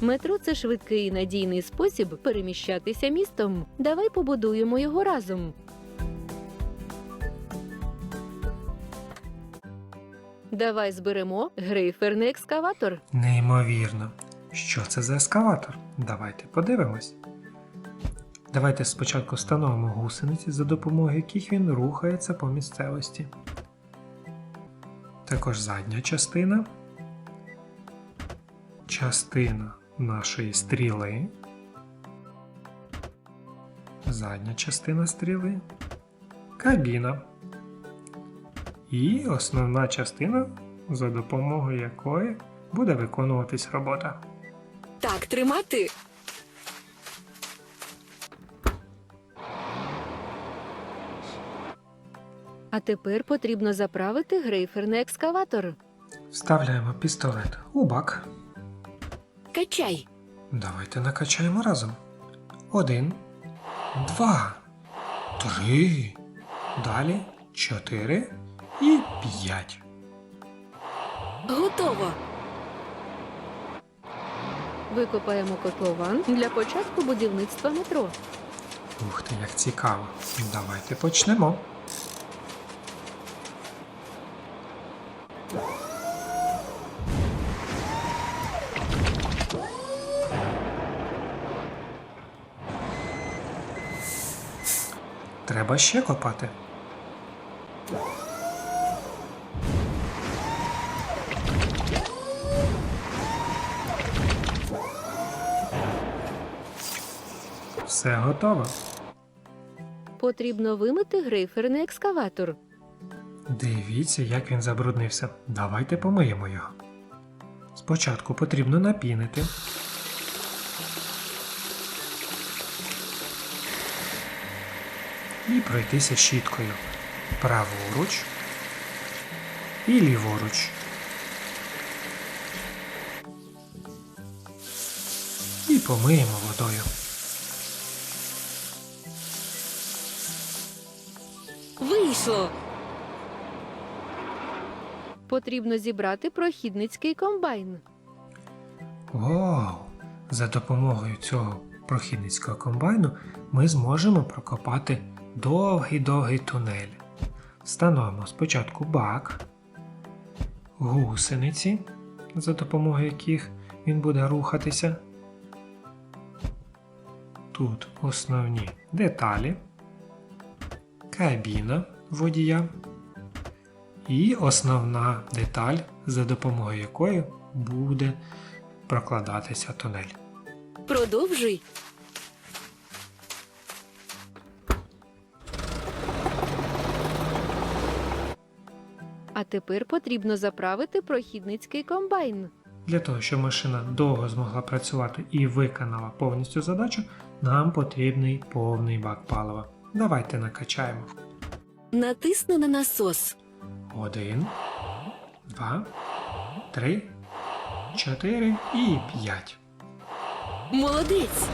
Метро це швидкий і надійний спосіб переміщатися містом. Давай побудуємо його разом. Давай зберемо грейферний екскаватор. Неймовірно. Що це за ескаватор? Давайте подивимось. Давайте спочатку встановимо гусениці, за допомогою яких він рухається по місцевості. Також задня частина. Частина нашої стріли. Задня частина стріли. Кабіна. І основна частина, за допомогою якої буде виконуватись робота. Так тримати. А тепер потрібно заправити грейферний екскаватор. Вставляємо пістолет у бак. Качай. Давайте накачаємо разом. Один, два, три. Далі чотири і п'ять. Готово. Викопаємо котлован для початку будівництва метро. Ух ти, як цікаво. Давайте почнемо. Треба ще копати. Все готово. Потрібно вимити грейферний екскаватор. Дивіться, як він забруднився. Давайте помиємо його. Спочатку потрібно напінити. І пройтися щіткою праворуч і ліворуч. І помиємо водою. Вийшло. Потрібно зібрати прохідницький комбайн. Вау! За допомогою цього прохідницького комбайну ми зможемо прокопати довгий-довгий тунель. Встановимо спочатку бак, гусениці, за допомогою яких він буде рухатися. Тут основні деталі, кабіна водія і основна деталь, за допомогою якої буде прокладатися тунель. Продовжуй. А тепер потрібно заправити прохідницький комбайн. Для того, щоб машина довго змогла працювати і виконала повністю задачу, нам потрібний повний бак палива. Давайте накачаємо. Натисни на насос. Один, два, три, чотири і п'ять. Молодець.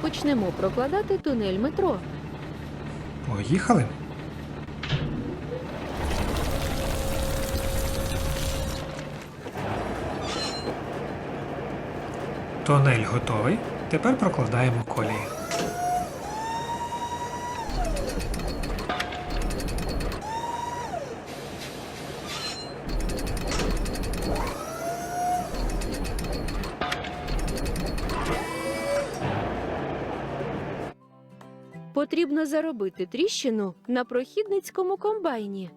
Почнемо прокладати тунель метро. Поїхали. Тунель готовий. Тепер прокладаємо колії. Потрібно заробити тріщину на прохідницькому комбайні.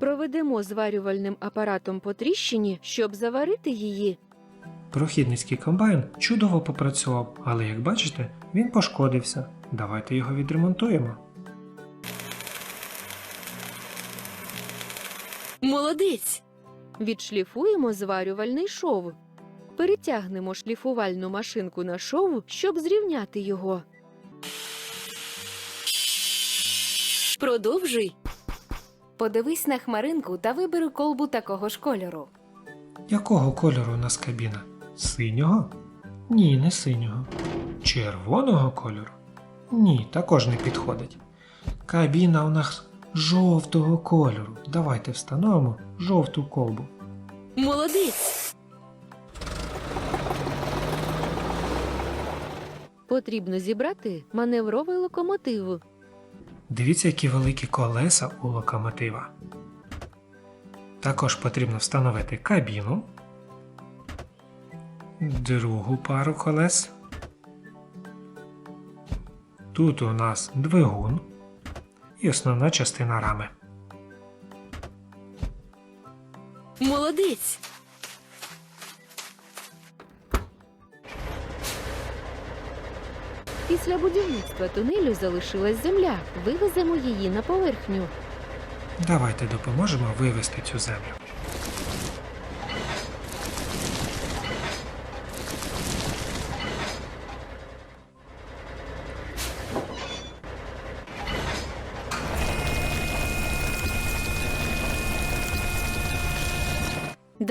Проведемо зварювальним апаратом по тріщині, щоб заварити її. Прохідницький комбайн чудово попрацював, але як бачите, він пошкодився. Давайте його відремонтуємо. Молодець. Відшліфуємо зварювальний шов. Перетягнемо шліфувальну машинку на шов, щоб зрівняти його. Продовжуй. Подивись на хмаринку та вибери колбу такого ж кольору. Якого кольору у нас кабіна? Синього? Ні, не синього. Червоного кольору? Ні, також не підходить. Кабіна у нас жовтого кольору. Давайте встановимо жовту колбу. Молодець. Потрібно зібрати маневровий локомотив. Дивіться, які великі колеса у локомотива. Також потрібно встановити кабіну, другу пару колес. Тут у нас двигун і основна частина рами. Молодець. Після будівництва тунелю залишилась земля. Вивеземо її на поверхню. Давайте допоможемо вивести цю землю.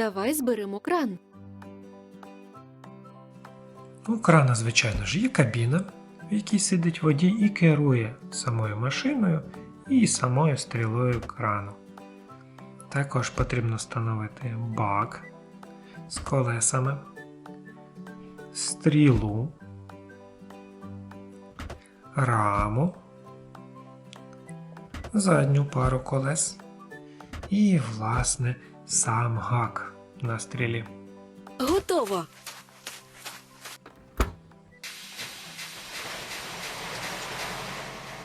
Давай зберемо кран. У крана, звичайно ж, є кабіна, в якій сидить водій і керує самою машиною і самою стрілою крану. Також потрібно встановити бак з колесами, стрілу, раму, задню пару колес і, власне, сам гак на стрілі. Готово.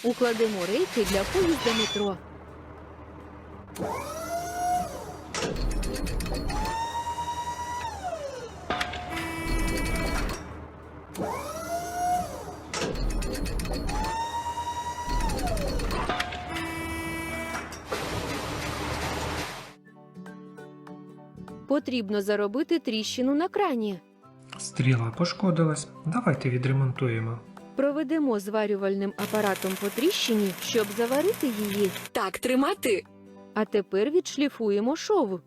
Укладемо рейки для поїзда метро. Потрібно заробити тріщину на крані. Стріла пошкодилась. Давайте відремонтуємо. Проведемо зварювальним апаратом по тріщині, щоб заварити її. Так тримати. А тепер відшліфуємо шов.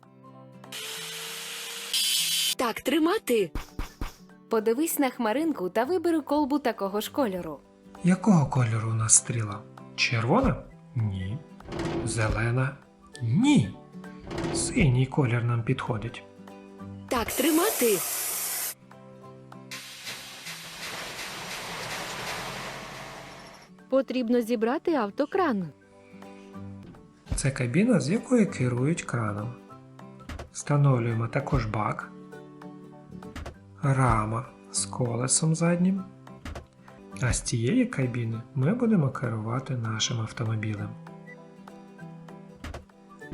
Так тримати. Подивись на хмаринку та вибери колбу такого ж кольору. Якого кольору у нас стріла? Червона? Ні. Зелена? Ні. Синій колір нам підходить. Так тримати. Потрібно зібрати автокран. Це кабіна, з якої керують краном. Встановлюємо також бак, рама з колесом заднім. А з цієї кабіни ми будемо керувати нашим автомобілем.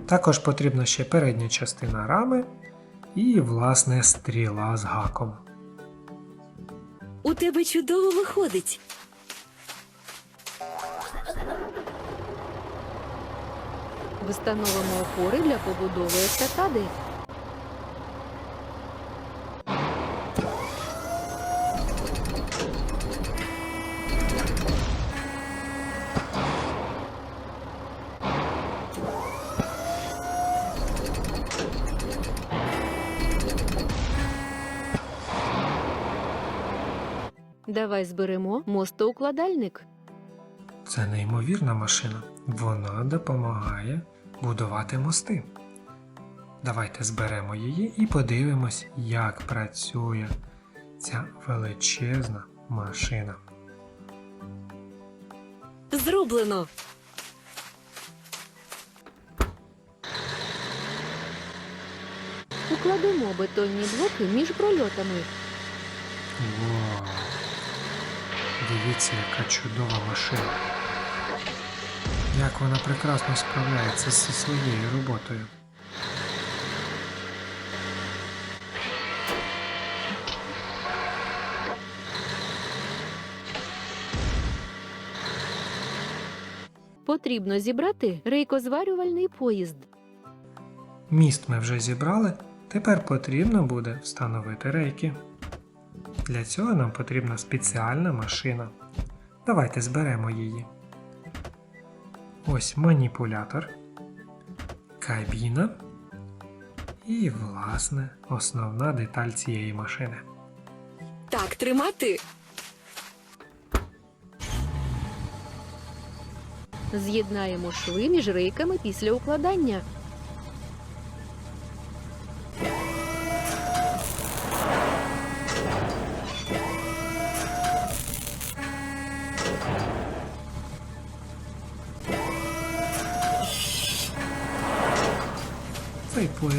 Також потрібна ще передня частина рами і, власне, стріла з гаком. У тебе чудово виходить. Встановимо опори для побудови естакади. Давай зберемо мостоукладальник. Це неймовірна машина. Вона допомагає будувати мости. Давайте зберемо її і подивимось, як працює ця величезна машина. Зроблено. Укладемо бетонні блоки між прольотами. Вау! Дивіться, яка чудова машина. Як вона прекрасно справляється зі своєю роботою. Потрібно зібрати рейкозварювальний поїзд. Міст ми вже зібрали, тепер потрібно буде встановити рейки. Для цього нам потрібна спеціальна машина. Давайте зберемо її. Ось маніпулятор, кабіна і, власне, основна деталь цієї машини. Так тримати. З'єднаємо шви між рейками після укладання.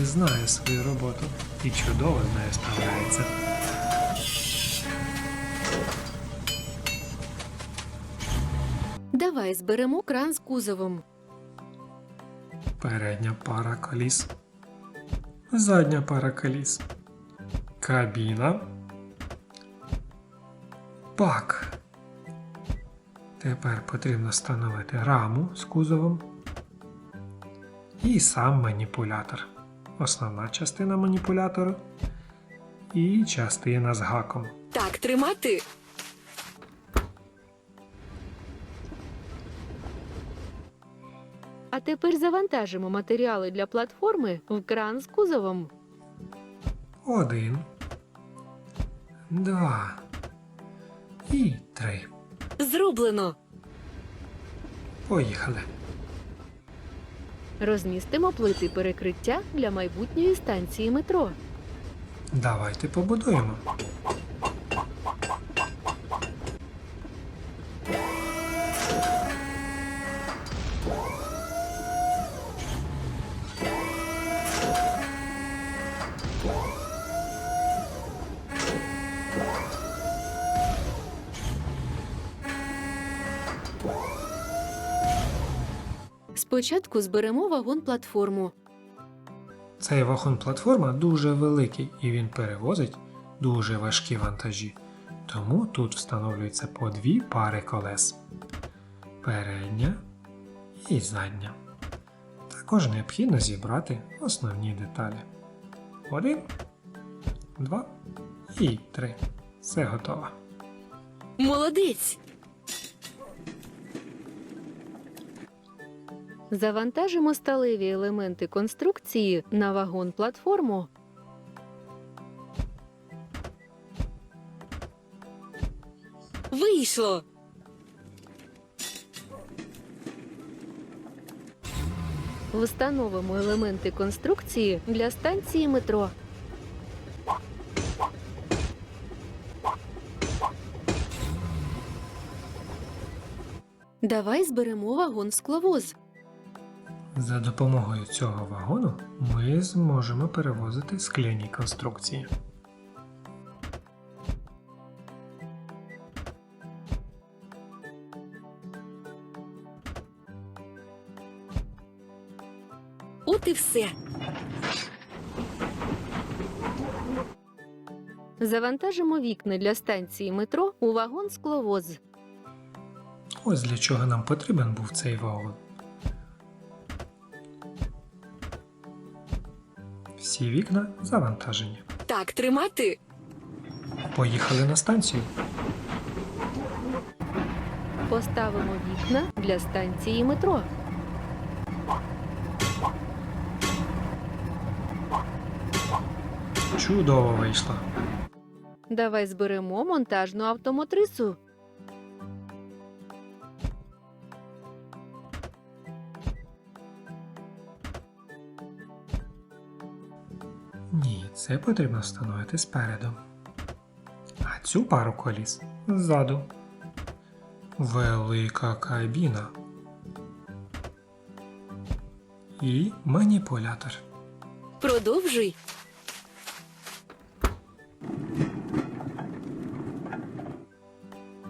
Знає свою роботу і чудово з нею справляється. Давай зберемо кран з кузовом. Передня пара коліс. Задня пара коліс. Кабіна. Бак. Тепер потрібно встановити раму з кузовом. І сам маніпулятор. Основна частина маніпулятору. І частина з гаком. Так тримати. А тепер завантажимо матеріали для платформи в кран з кузовом. Один. Два. І три. Зроблено. Поїхали. Розмістимо плити перекриття для майбутньої станції метро. Давайте побудуємо. Спочатку зберемо вагон-платформу. Цей вагон-платформа дуже великий і він перевозить дуже важкі вантажі. Тому тут встановлюється по дві пари колес. Передня і задня. Також необхідно зібрати основні деталі. Один, два і три. Все готово. Молодець. Завантажимо сталеві елементи конструкції на вагон-платформу. Вийшло. Встановимо елементи конструкції для станції метро. Давай зберемо вагон-скловоз. За допомогою цього вагону ми зможемо перевозити скляні конструкції. От і все. Завантажимо вікна для станції метро у вагон-скловоз. Ось для чого нам потрібен був цей вагон. Всі вікна завантажені. Так тримати. Поїхали на станцію. Поставимо вікна для станції метро. Чудово вийшло. Давай зберемо монтажну автомотрису. Це потрібно встановити спереду. А цю пару коліс ззаду. Велика кабіна. І маніпулятор. Продовжуй.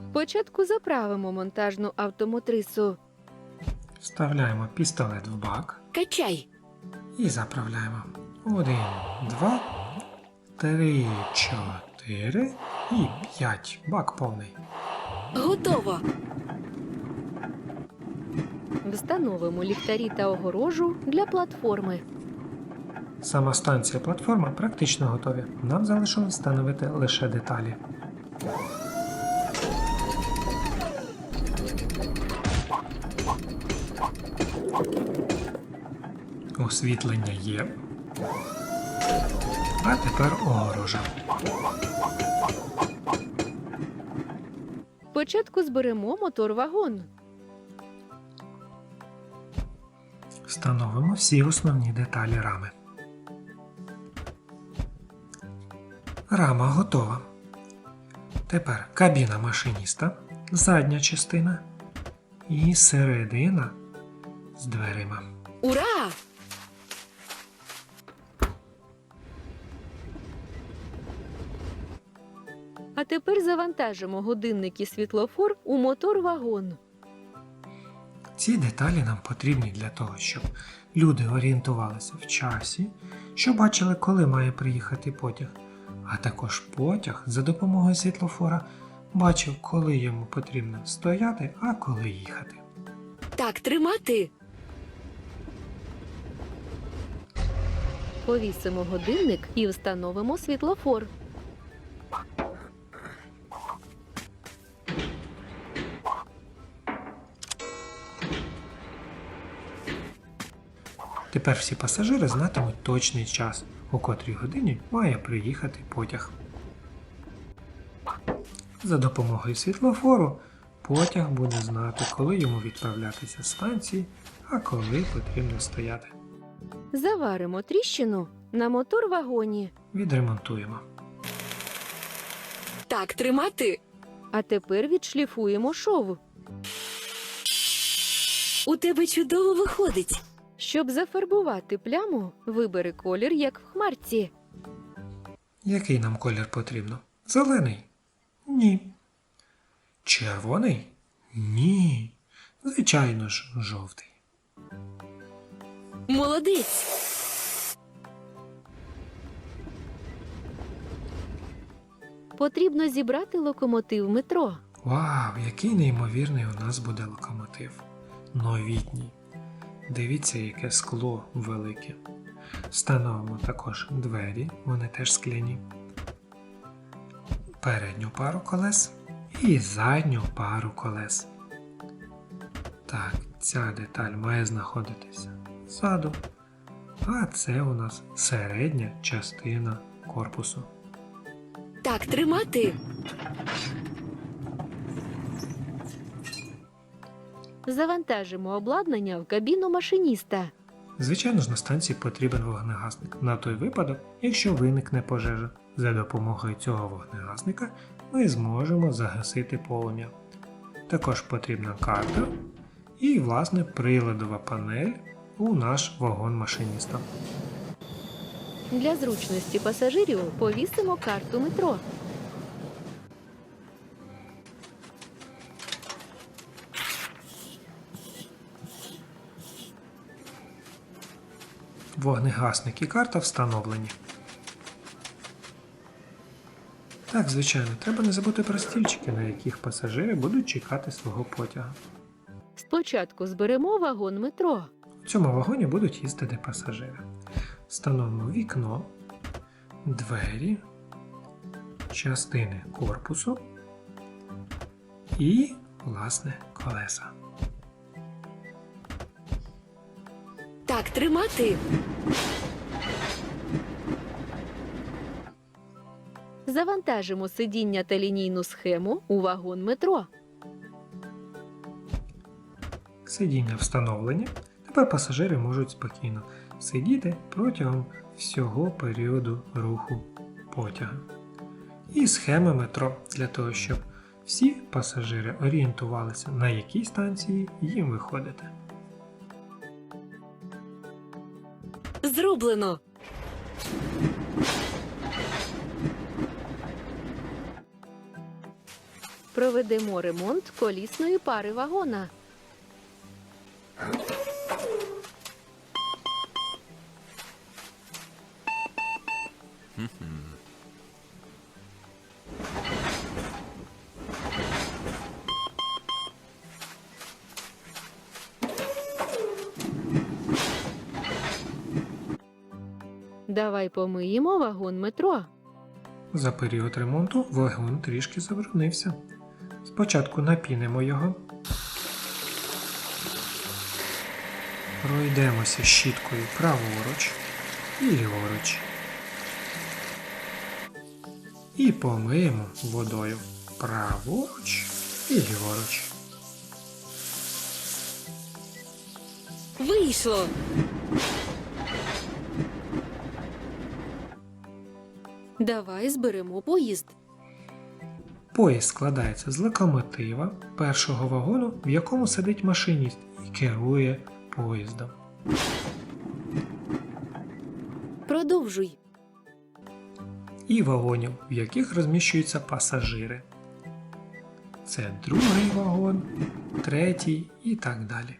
Спочатку заправимо монтажну автомотрису. Вставляємо пістолет в бак Качай. і заправляємо. Один, два, три, чотири і п'ять. Бак повний. Готово. Встановимо ліхтарі та огорожу для платформи. Сама станція платформа практично готові. Нам залишилось встановити лише деталі. Освітлення є. А тепер огорожа. Спочатку зберемо мотор-вагон. Встановимо всі основні деталі рами. Рама готова. Тепер кабіна машиніста, задня частина і середина з дверима. Ура! Тепер завантажимо годинник і світлофор у мотор вагон. Ці деталі нам потрібні для того, щоб люди орієнтувалися в часі, що бачили, коли має приїхати потяг, а також потяг за допомогою світлофора бачив, коли йому потрібно стояти, а коли їхати. Так тримати. Повісимо годинник і встановимо світлофор. Тепер всі пасажири знатимуть точний час, у котрій годині має приїхати потяг. За допомогою світлофору потяг буде знати, коли йому відправлятися з станції, а коли потрібно стояти. Заваримо тріщину на мотор вагоні. Відремонтуємо. Так тримати. А тепер відшліфуємо шов. У тебе чудово виходить. Щоб зафарбувати пляму, вибери колір, як в хмарці. Який нам колір потрібно? Зелений? Ні. Червоний? Ні. Звичайно ж, жовтий. Молодець. Потрібно зібрати локомотив метро. Вау, який неймовірний у нас буде локомотив. Новітній. Дивіться, яке скло велике. Встановимо також двері, вони теж скляні. Передню пару колес і задню пару колес. Так, ця деталь має знаходитися ззаду. А це у нас середня частина корпусу. Так тримати. Завантажимо обладнання в кабіну машиніста. Звичайно ж, на станції потрібен вогнегасник на той випадок, якщо виникне пожежа. За допомогою цього вогнегасника ми зможемо загасити полум'я. Також потрібна карта і, власне, приладова панель у наш вагон машиніста. Для зручності пасажирів повісимо карту метро. Вогнегасник і карта встановлені. Так, звичайно, треба не забути про стільчики, на яких пасажири будуть чекати свого потяга. Спочатку зберемо вагон метро. У цьому вагоні будуть їздити пасажири. Встановимо вікно, двері, частини корпусу і, власне, колеса. Так тримати. Завантажимо сидіння та лінійну схему у вагон метро. Сидіння встановлені. Тепер пасажири можуть спокійно сидіти протягом всього періоду руху потяга. І схема метро для того, щоб всі пасажири орієнтувалися, на якій станції їм виходити. Зроблено. Проведемо ремонт колісної пари вагона. Давай помиємо вагон метро. За період ремонту вагон трішки забруднився. Спочатку напінимо його. Пройдемося щіткою праворуч і ліворуч. І помиємо водою праворуч і ліворуч. Вийшло. Давай зберемо поїзд. Поїзд складається з локомотива першого вагону, в якому сидить машиніст і керує поїздом. Продовжуй. і вагонів, в яких розміщуються пасажири. Це другий вагон, третій і так далі.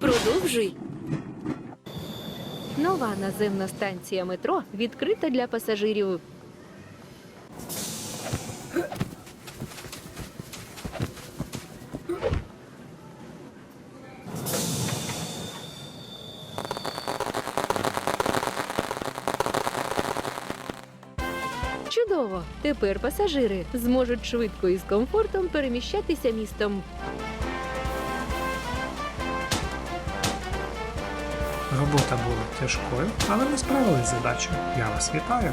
Продовжуй. Нова наземна станція метро відкрита для пасажирів. Чудово! Тепер пасажири зможуть швидко і з комфортом переміщатися містом. Робота була тяжкою, але ми справились з задачею. Я вас вітаю!